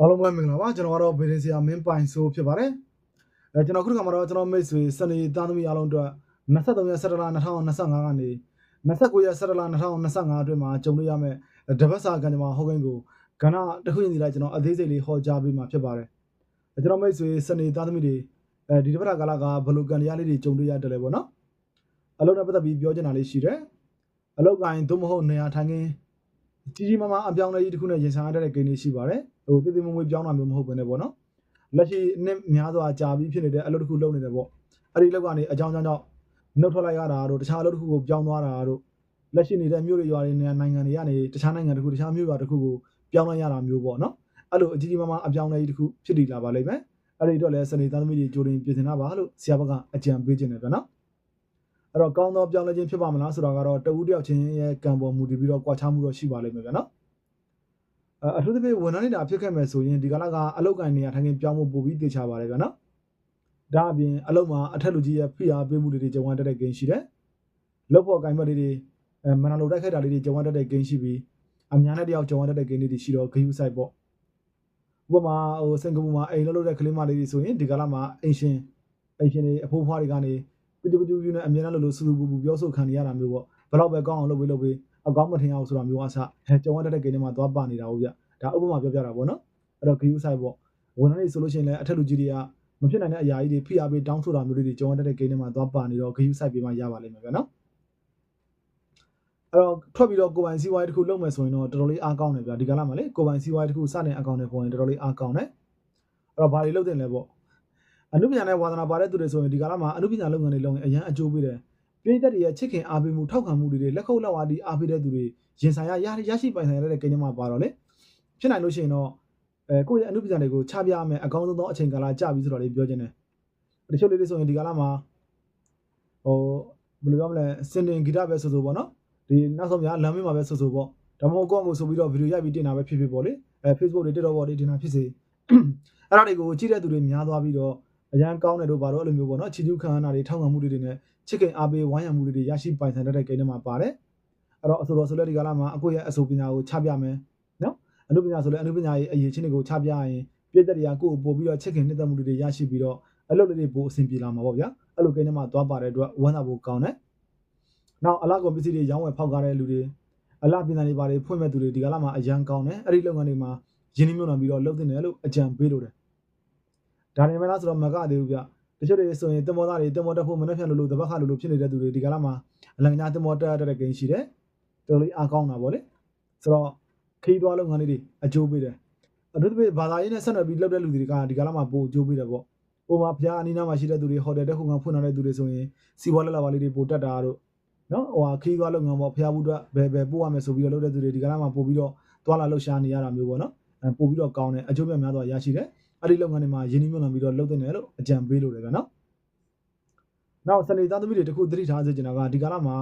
အားလုံးပဲမင်္ဂလာပါကျွန်တော်ကတော့ဗီဒီဆရာမင်းပိုင်ဆိုးဖြစ်ပါတယ်အဲကျွန်တော်ခုဒီကမှာတော့ကျွန်တော်မိတ်ဆွေစနေသားသမီးအားလုံးအတွက်23ရက်17လ2025ကနေ29ရက်17လ2025အတွင်းမှာကြုံတွေ့ရမယ့်တပတ်စာကံကြမ္မာဟောကိန်းကိုကဏ္ဍတစ်ခုချင်းစီလိုက်ကျွန်တော်အသေးစိတ်လေးဟောကြားပေးမှာဖြစ်ပါတယ်အဲကျွန်တော်မိတ်ဆွေစနေသားသမီးတွေအဲဒီတပတ်ကာလကဘယ်လိုကံတရားလေးတွေကြုံတွေ့ရတယ်လဲပေါ့နော်အလုပ်နဲ့ပတ်သက်ပြီးပြောချင်တာလေးရှိတယ်အလုပ်ကိုင်းသို့မဟုတ်နေရာထိုင်ခင်း ကြီးကြီးမားမားအပြောင်းအလဲကြီးတစ်ခုနဲ့ရင်ဆိုင်ရတဲ့ကိန်းလေးရှိပါတယ်ဟိုတည်တည်မွေ့မွေ့ပြောင်းတာမျိုးမဟုတ်ဘဲနဲ့ပေါ့နော်လက်ရှိနှစ်များစွာကြာပြီးဖြစ်နေတဲ့အလုပ်တစ်ခုလုပ်နေတယ်ပေါ့အဲ့ဒီလုပ်ကနေအကြောင်းကြောင့်ကြောင့်နှုတ်ထွက်လိုက်ရတာတို့တခြားအလုပ်တစ်ခုကိုပြောင်းသွားတာတို့လက်ရှိနေတဲ့မြို့တွေရွာတွေနေနိုင်ငံတွေကနေတခြားနိုင်ငံတစ်ခုတခြားမြို့ရွာတစ်ခုကိုပြောင်းလိုက်ရတာမျိုးပေါ့နော်အဲ့လိုအကြီးကြီးမားမားအပြောင်းအလဲကြီးတစ်ခုဖြစ်တည်လာပါလိမ့်မယ်အဲ့ဒီတော့လည်းစနေသားသမီးတွေကြိုတင်ပြင်ဆင်တာပါလို့ဆရာဘက်ကအကြံပေးခြင်းတယ်ဗျနော် အဲ့တော့ကောင်းသောပြောင်းလဲခြင်းဖြစ်ပါမလားဆိုတာကတော့တဦးတယောက်ချင်းရဲ့ကံပေါ်မူတည်ပြီးတော့ကြွားချမှုတော့ရှိပါလိမ့်မယ်ဗျနော်အအထူးသဖြင့်ဝန်ထမ်းနေတာဖြစ်ခဲ့မယ်ဆိုရင်ဒီကလာကအလောက်ကန်နေရထိုင်ခင်းပြောင်းဖို့ပို့ပြီးတေချာပါတယ်ဗျာနော်။ဒါအပြင်အလောက်မှာအထက်လူကြီးရဲ့ဖိအားပေးမှုတွေတွေကြုံရတတ်တဲ့ဂိမ်းရှိတယ်။လောက်ဖို့အကင်ဘက်တွေတွေအဲမနာလိုတိုက်ခိုက်တာလေးတွေကြုံရတတ်တဲ့ဂိမ်းရှိပြီးအများနဲ့တယောက်ကြုံရတတ်တဲ့ဂိမ်းလေးတွေရှိတော့ဂယူဆိုင်ပေါ့။ဥပမာဟိုစင်ကာပူမှာအိမ်လောက်လုပ်တဲ့ကလေးမလေးတွေဆိုရင်ဒီကလာမှာအိမ်ရှင်အိမ်ရှင်တွေအဖိုးဖွားတွေကနေ ပြတူပြတူယူနဲ့အများနဲ့လို့လို့စူစူပူပူပြောဆိုခံနေရတာမျိုးပေါ့။ဘယ်တော့ပဲကောင်းအောင်လုပ်ပေးလုပ်ပေးအကောင်းမထင်အောင်ဆိုတာမျိုးအဆအဲကြုံရတတ်တဲ့ဂိမ်းတွေမှာသွားပါနေတာဟုတ်ဗျ။ဒါဥပမာပြောပြတာပေါ့နော်အဲ့တော့ GU site ပေါ့ဝန်ထမ်းတွေဆိုလို့ရှိရင်လည်းအထက်လူကြီးတွေကမဖြစ်နိုင်တဲ့အရာကြီးတွေဖိအားပေးတောင်းဆိုတာမျိုးတွေကြောင်းတတ်တဲ့ game တွေမှာသွားပါနေတော့ GU site ပေးမှရပါလိမ့်မယ်ဗျာနော်အဲ့တော့ထွက်ပြီးတော့ကိုယ်ပိုင်စီးပွားရေးတစ်ခုလုပ်မယ်ဆိုရင်တော့တော်တော်လေးအားကောင်းတယ်ဗျာဒီကလာမှာလေကိုယ်ပိုင်စီးပွားရေးတစ်ခုစတင်အကောင့်နဲ့ပေါ်ရင်တော်တော်လေးအားကောင်းတယ်အဲ့တော့ဘာတွေလုပ်တင်လဲပေါ့ အနုပညာနဲ့ဝါသနာပါတဲ့သူတွေဆိုရင်ဒီကလာမှာအနုပညာလုပ်ငန်းတွေလုပ်ရင်အရန်အကျိုးပေးတယ်ပြည်သက်တွေရဲ့ချစ်ခင်အားပေးမှုထောက်ခံမှုတွေလက်ခုပ်လက်ဝါးဒီအားပေးတဲ့သူတွေရင်ဆိုင်ရရရှိပိုင်ဆိုင်ရတဲ့ကိန်းတွေမှာပါတော့လေဖြစ်နိုင်လို့ရှိရင်တော့အဲကိုယ့်ရဲ့အမှုပညာတွေကိုချပြရမယ်အကောင်းဆုံးသောအချိန်ကာလကြာပြီဆိုတော့လေးပြောချင်တယ်တချို့လေးတွေဆိုရင်ဒီကာလမှာဟိုဘယ်လိုပြောမလဲစင်တင်ဂီတပဲဆိုဆိုပေါ့နော်ဒီနောက်ဆုံးများလမ်းမေးမှာပဲဆိုဆိုပေါ့ဒါမှမဟုတ်ကိုယ့်အကိုဆိုပြီးတော့ဗီဒီယိုရိုက်ပြီးတင်တာပဲဖြစ်ဖြစ်ပေါ့လေအဲ Facebook တွေ TikTok ပေါ်တွေတင်တာဖြစ်စေအဲ့ဒါတွေကိုကြည့်တဲ့သူတွေများသွားပြီးတော့ အရန်ကောင်းတယ်လို့ပါတော့အဲ့လိုမျိုးပေါ့နော်ချီကျူးခံရတာတွေထောက်ခံမှုတွေနဲ့ချစ်ခင်အားပေးဝိုင်းရံမှုတွေရရှိပိုင်ဆိုင်တတ်တဲ့ကိန်းတွေမှာပါတယ်အဲ့တော့အဆိုတော်ဆိုလက်ဒီကာလမှာအကိုရဲ့အဆိုပညာကိုချပြမယ်အနုပညာဆိုလဲအနုပညာရဲ့အရေးချင်းတွေကိုချပြရင်ပြည့်တဲ့တွေကကိုယ့်ကိုပို့ပြီးတော့ချစ်ခင်နှစ်သက်မှုတွေရရှိပြီးတော့အလုပ်လေးတွေပို့အဆင်ပြေလာမှာပေါ့ဗျာအဲ့လိုကိန်းထဲမှာသွားပါတဲ့အတွက်ဝမ်းသာဖို့ကောင်းတယ်။နောက်အလားကုန်ပစ္စည်းတွေရောင်းဝယ်ဖောက်ကားတဲ့လူတွေအလားပြင်ဆိုင်တွေပါတယ်ဖွင့်မဲ့သူတွေဒီကလာမှာအရန်ကောင်းတယ်အဲ့ဒီလုပ်ငန်းတွေမှာရင်းနှီးမြှုပ်နှံပြီးတော့လုပ်တင်တယ်လို့အကြံပေးလို့တယ်။ ဒါနေမလားဆိုတော့မကသေးဘူးဗျ။တချို့တွေဆိုရင်တင်မောသားတွေတင်မောတက်ဖို့မနှက်ဖြန်လို့လို့တပတ်ခါလို့လို့ဖြစ်နေတဲ့သူတွေဒီကလာမှာအလံညာတင်မောတက်တဲ့ကိန်းရှိတယ်။တော်တော်လေးအားကောင်းတာပေါ့လေ။ဆိုတော့ခီးသွားလုပ်ငန်းလေးတွေအကျိုးပေးတယ်အထူးသဖြင့်ဘာသာရေးနဲ့ဆက်နွယ်ပြီးလုပ်တဲ့လူတွေကဒီကလာမှာပိုအကျိုးပေးတယ်ပေါ့။ပုံမှာဖျားအနီးနားမှာရှိတဲ့သူတွေဟိုတယ်တက်ခုခံဖွင့်လာတဲ့သူတွေဆိုရင်စီးပွားလက်လာပါလေးတွေပိုတက်တာတို့နော်ဟိုဟာခီးသွားလုပ်ငန်းပေါ့ဖျားဘူးအတွက်ဘယ်ဘယ်ပို့ရမယ်ဆိုပြီးတော့လုပ်တဲ့သူတွေဒီကလာမှာပို့ပြီးတော့သွားလာလှုပ်ရှားနေရတာမျိုးပေါ့နော်။အဲပို့ပြီးတော့ကောင်းတယ်အကျိုးမြတ်များစွာရရှိတယ်။ အဲ့ဒီလုပ်ငန်းတွေမှာရင်းနှီးမြှုပ်နှံပြီးတော့လုပ်တင်တယ်လို့အကြံပေးလို့တယ်ဗျာနော်။နောက်စနေသားသမီးတွေတခုသတိထားစေချင်တာကဒီကလာမှာ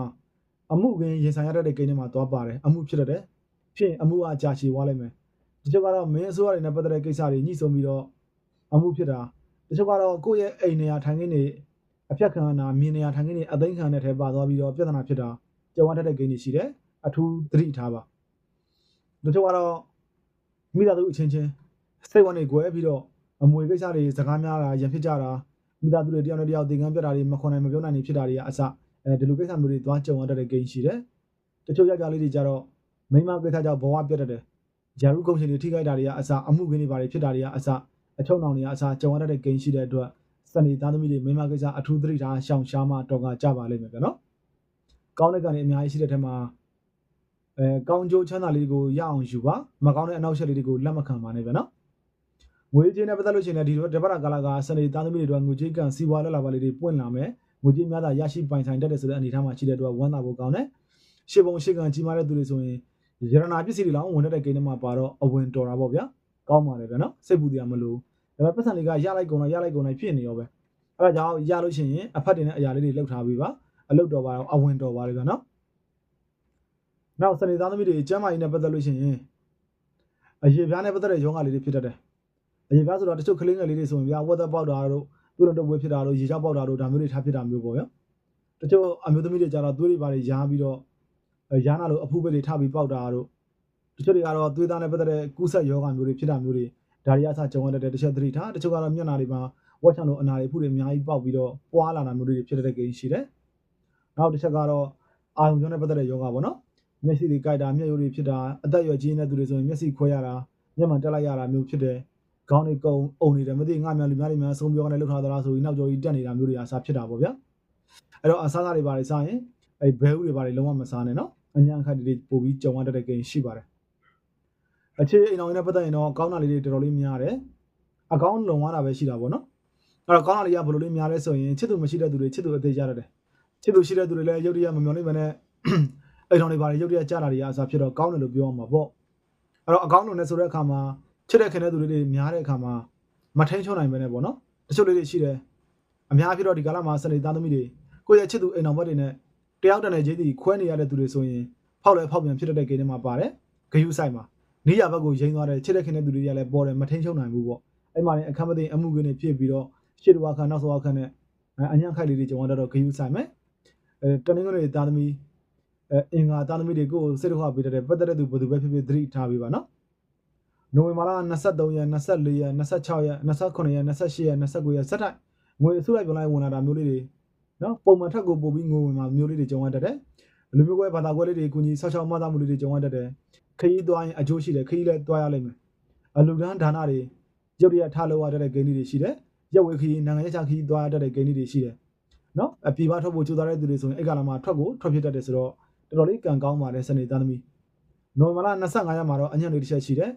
အမှုကင်းရင်ဆိုင်ရတဲ့ကိန်းတွေမှာသွားပါတယ်အမှုဖြစ်တဲ့ဖြစ်ရင်အမှုအကြာရှည်သွားလိမ့်မယ်တချို့ကတော့မင်းအစိုးရတွေနဲ့ပတ်သက်တဲ့ကိစ္စတွေညှိဆုံးပြီးတော့အမှုဖြစ်တာတချို့ကတော့ကိုယ့်ရဲ့အိမ်နေရာထိုင်ခင်းတွေအဖြတ်ခံရတာမြင်နေရာထိုင်ခင်းတွေအသိမ်းခံတဲ့ထဲပါသွားပြီးတော့ပြဿနာဖြစ်တာကြုံရတတ်တဲ့ကိန်းတွေရှိတယ်အထူးသတိထားပါတချို့ကတော့မိသားစုအချင်းချင်းစိတ်ဝင်နေ꿰ပြီးတော့ အမွေကိစ္စတွေစကားများတာရန်ဖြစ်ကြတာမိသားစုတွေတယောက်နဲ့တယောက်သင်္ကန်းပြတာတွေမခွန်နိုင်မပြောနိုင်နေဖြစ်တာတွေကအစအဲဒီလိုကိစ္စမျိုးတွေသွားကြုံရတတ်တဲ့ကိန်းရှိတယ်တချို့ယောက်ျားလေးတွေကြတော့မိန်းမကိစ္စကြောင့်ဘဝပြတ်တတ်တယ်။ဂျာရုကုံရှင်တွေထိခိုက်တာတွေကအစအမှုကင်းတွေပါတယ်ဖြစ်တာတွေကအစအချုံနောင်တွေကအစကြုံရတဲ့ဂိမ်းရှိတဲ့အတွက်စနေသားသမီးတွေမိန်းမကိစ္စအထူးသတိထားရှောင်ရှားမှတော့ကကြပါလိမ့်မယ်ဗျနော်။ကောင်းတဲ့ကံတွေအများကြီးရှိတဲ့ထက်မှာအဲကောင်းကျိုးချမ်းသာလေးကိုရအောင်ယူပါမကောင်းတဲ့အနောက်ရှက်လေးတွေကိုလက်မခံပါနဲ့ဗျနော်။ ငွေကြေးနဲ့ပတ်သက်လို့ရှိရင်လည်းဒီလိုတပတ်ကာလကစနေသားသမီးတွေအတွက်ငွေကြေးကံစီးပွားလက်လာပါလေးတွေပွင့်လာမယ်။ငွေကြေးများသာရရှိပိုင်ဆိုင်တတ်တယ်ဆိုတဲ့အနေအထားမှာရှိတဲ့အတွက်ဝမ်းသာဖို့ကောင်းတယ်။ရှေ့ပုံရှေ့ကံကြီးမားတဲ့သူတွေဆိုရင်ရတနာပစ္စည်းတွေလောင်းဝင်တဲ့ကိန်းထဲမှာပါတော့အဝင်တော်တာပေါ့ဗျာကောင်းပါတယ်ဗျာနော်စိတ်ပူတရားမလို့ဒါပေမဲ့ပတ်စံတွေကရလိုက်ကုန်လိုက်ရလိုက်ကုန်လိုက်ဖြစ်နေရောပဲအဲဒါကြောင့်ရလို့ရှိရင်အဖတ်တင်တဲ့အရာလေးတွေလှုပ်ထားပြီးပါအလုပ်တော်ပါတော့အဝင်တော်ပါလေဗျာနော်နောက်စနေသားသမီးတွေကျမ်းမာရေးနဲ့ပတ်သက်လို့ရှိရင်အရေပြားနဲ့ပတ်သက်တဲ့ယောဂလေးတွေဖြစ်တတ်တယ် အရေပြားဆိုတော့တချို့ကလေးငယ်လေးတွေဆိုရင်ဗျာဝက်သက်ပေါက်တာတို့သူ့တို့တဝေးဖြစ်တာတို့ရေချောက်ပေါက်တာတို့ဒါမျိုးတွေထားဖြစ်တာမျိုးပေါ့ဗျာတချို့အမျိုးသမီးတွေကြတော့သွေးတွေပါတွေရားပြီးတော့ရာနာလို့အဖူးပဲတွေထပြီးပေါက်တာတို့တချို့တွေကတော့သွေးသားနဲ့ပတ်သက်တဲ့ကူးဆက်ယောဂမျိုးတွေဖြစ်တာမျိုးတွေဒါတွေအစားကြုံရတဲ့တစ်ချက်သတိထားတချို့ကတော့မျက်နှာတွေမှာဝက်ချံလိုအနာတွေဖုတွေအများကြီးပေါက်ပြီးတော့ပွားလာတာမျိုးတွေဖြစ်တဲ့ကိန်းရှိတယ်နောက်တစ်ချက်ကတော့အာယုံကြောင့်နဲ့ပတ်သက်တဲ့ယောဂပေါ့နော်မျက်စိတွေကြိုက်တာမျက်ရည်တွေဖြစ်တာအသက်အရွယ်ကြီးနေတဲ့သူတွေဆိုရင်မျက်စိခွဲရတာမျက်မှန်တက်လိုက်ရတာမျိုးဖြစ်တယ် ခေါင်းတွေကုံအုံနေတယ်မသိငါများလူများတွေများဆုံးပြောကနေလှုပ်ထားသလားဆိုပြီးနောက်ကျော်ကြီးတက်နေတာမျိုးတွေအစားဖြစ်တာပေါ့ဗျာအဲ့တော့အစားစားတွေပါတွေစားရင်အဲ့ဘဲဥတွေပါတွေလုံးဝမစားနဲ့နော်အညာအခက်တွေပို့ပြီးကြုံရတဲ့ကိန်းရှိပါတယ်အခြေအိမ်တော်ရင်းနဲ့ပတ်သက်ရင်တော့ကောင်းတာလေးတွေတော်တော်လေးများတယ်အကောင်းလုံသွားတာပဲရှိတာပေါ့နော်အဲ့တော့ကောင်းတာလေးကဘယ်လိုလေးများလဲဆိုရင်ချစ်သူမရှိတဲ့သူတွေချစ်သူအသေးကြရတယ်ချစ်သူရှိတဲ့သူတွေလည်းရုပ်တရက်မမျော်လင့်မနဲ့အိမ်တော်တွေပါတွေရုပ်တရက်ကြတာတွေအစားဖြစ်တော့ကောင်းတယ်လို့ပြောအောင်ပါပေါ့အဲ့တော့အကောင်းလုံနဲ့ဆိုတဲ့အခါမှာ ချစ်တဲ့ခင်တဲ့သူတွေများတဲ့အခါမှာမထိန်ချုံနိုင်ပဲနဲ့ပေါ့နော်တချို့လေးတွေရှိတယ်အများဖြစ်တော့ဒီကာလမှာစနေသားသမီးတွေကိုယ့်ရဲ့ချစ်သူအိမ်တော်ဘက်တွေနဲ့တယောက်တည်းနဲ့ချင်းတီခွဲနေရတဲ့သူတွေဆိုရင်ဖောက်လဲဖောက်ပြန်ဖြစ်တဲ့ကိန်းတွေမှာပါတယ်ဂယုဆိုင်မှာနေရဘက်ကိုရိမ့်သွားတဲ့ချစ်တဲ့ခင်တဲ့သူတွေကလည်းပေါ်တယ်မထိန်ချုံနိုင်ဘူးပေါ့အဲ့မှာလည်းအခက်မသိအမှုကင်းတွေဖြစ်ပြီးတော့ရှေ့တော်ခါနောက်ဆုံးအခါနဲ့အညံ့ခိုက်လေးတွေကျွန်တော်တို့ဂယုဆိုင်မယ်အဲတနင်္ဂနွေသားသမီးအဲအင်္ဂါသားသမီးတွေကိုစိတ်တော်ပေးတဲ့ပတ်သက်တဲ့သူဘယ်သူပဲဖြစ်ဖြစ်သတိထားပေးပါနော် နိုဝင်ဘာလ23ရက်24ရက်26ရက်29ရက်28ရက်29ရက်ဆက်တိုက်ငွေအစုလိုက်ပြောင်းလိုက်ဝင်လာတာမျိုးလေးတွေနော်ပုံမှန်ထက်ကိုပို့ပြီးငွေဝင်มาမျိုးလေးတွေကြုံရတတ်တယ်လူမျိုးကွဲဘာသာကွဲလေးတွေကုညီဆောက်ရှောက်မှသာမှုလေးတွေကြုံရတတ်တယ်ခရီးသွားရင်အကျိုးရှိတယ်ခရီးလည်းသွားရလိမ့်မယ်အလူဒန်းဒါနတွေရုပ်ရည်ထားလို့ရတဲ့ဂိမ်းတွေရှိတယ်ရက်ဝေခရီးနိုင်ငံရေးချခရီးသွားရတဲ့ဂိမ်းတွေရှိတယ်နော်အပြေပါထွက်ဖို့ကြိုးစားတဲ့သူတွေဆိုရင်အဲ့ကလာမှာထွက်ကိုထွက်ဖြစ်တတ်တယ်ဆိုတော့တော်တော်လေးကံကောင်းပါတယ်စနေသားသမီးနိုဝင်ဘာလ25ရက်မှာတော့အညံ့လေးတစ်ချက်ရှိတယ်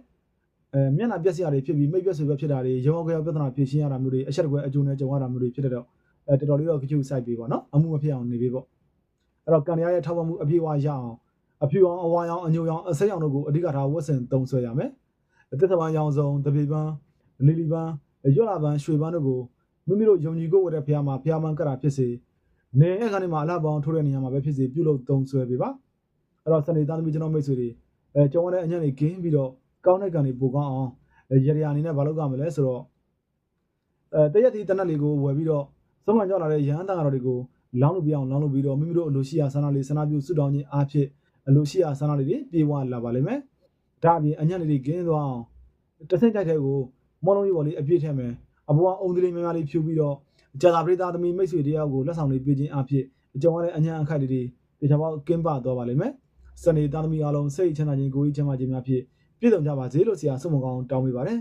အဲမျက်နှာပြက်စရာတွေဖြစ်ပြီးမိတ်ပြက်ဆွေပဲဖြစ်တာတွေရုံအောင်ကြောက်ပြဿနာဖြစ်ရှင်းရတာမျိုးတွေအချက်တကွဲအကျိုးနဲ့ကြုံရတာမျိုးတွေဖြစ်တဲ့တော့အဲတော်တော်လေးတော့ကြည့်စိုက်ပေးပါနော်အမှုမဖြစ်အောင်နေပေးပေါ့အဲ့တော့ကန်ရရဲ့ထောက်ပံ့မှုအပြည့်အဝရအောင်အဖြူအောင်အဝါရောင်အညိုရောင်အစိမ်းရောင်တို့ကိုအဓိကထားဝတ်ဆင်သုံးဆွဲရမယ်အသက်သမားရောင်စုံတပေပန်းလီလီပန်းရွက်လာပန်းရွှေပန်းတို့ကိုမိမိတို့ယုံကြည်ကိုဝတ်တဲ့ဖျားမှာဖျားမှန်းကတာဖြစ်စေနေအခါနေမှာအလှပောင်းထိုးတဲ့နေရာမှာပဲဖြစ်စေပြုလုပ်သုံးဆွဲပေးပါအဲ့တော့စနေသားသမီးကျွန်တော်မိတ်ဆွေတွေအဲကျောင်းရတဲ့အညံ့တွေကင်းပြီးတော့ ကောင်းတဲ့ကံတွေပိုကောင်းအောင်ရရအနေနဲ့မလုပ်ကြမလဲဆိုတော့အဲတရက်ဒီတနက်လေးကိုဝယ်ပြီးတော့ဆုံးမကြောက်လာတဲ့ရဟန်းတန်တော်တွေကိုလောင်းလို့ပြအောင်လောင်းလို့ပြီးတော့မိမိတို့အလိုရှိရာဆန္ဒလေးဆန္ဒပြုဆုတောင်းခြင်းအားဖြင့်အလိုရှိရာဆန္ဒလေးတွေပြေဝလာပါလိမ့်မယ်ဒါအပြင်အညံ့လေးတွေကင်းသွားအောင်တဆင့်ကြိုက်တဲ့ကိုမောလုံးကြီးပေါ်လေးအပြည့်ထည့်မယ်အပေါ်ကအုံသလေးများများလေးဖြူပြီးတော့ကြာသာပရိသတ်သမီးမိတ်ဆွေတယောက်ကိုလက်ဆောင်လေးပေးခြင်းအားဖြင့်အကြောင်းရတဲ့အညံ့အခက်တွေတေချာပေါက်ကင်းပသွားပါလိမ့်မယ်စနေသားသမီးအားလုံးစိတ်ချမ်းသာခြင်းကိုယ်ကြီးချမ်းသာခြင်းများဖြင့် ပြည့်စုံကြပါစေလို့ဆရာဆုမကောင်းတောင်းပေးပါတယ်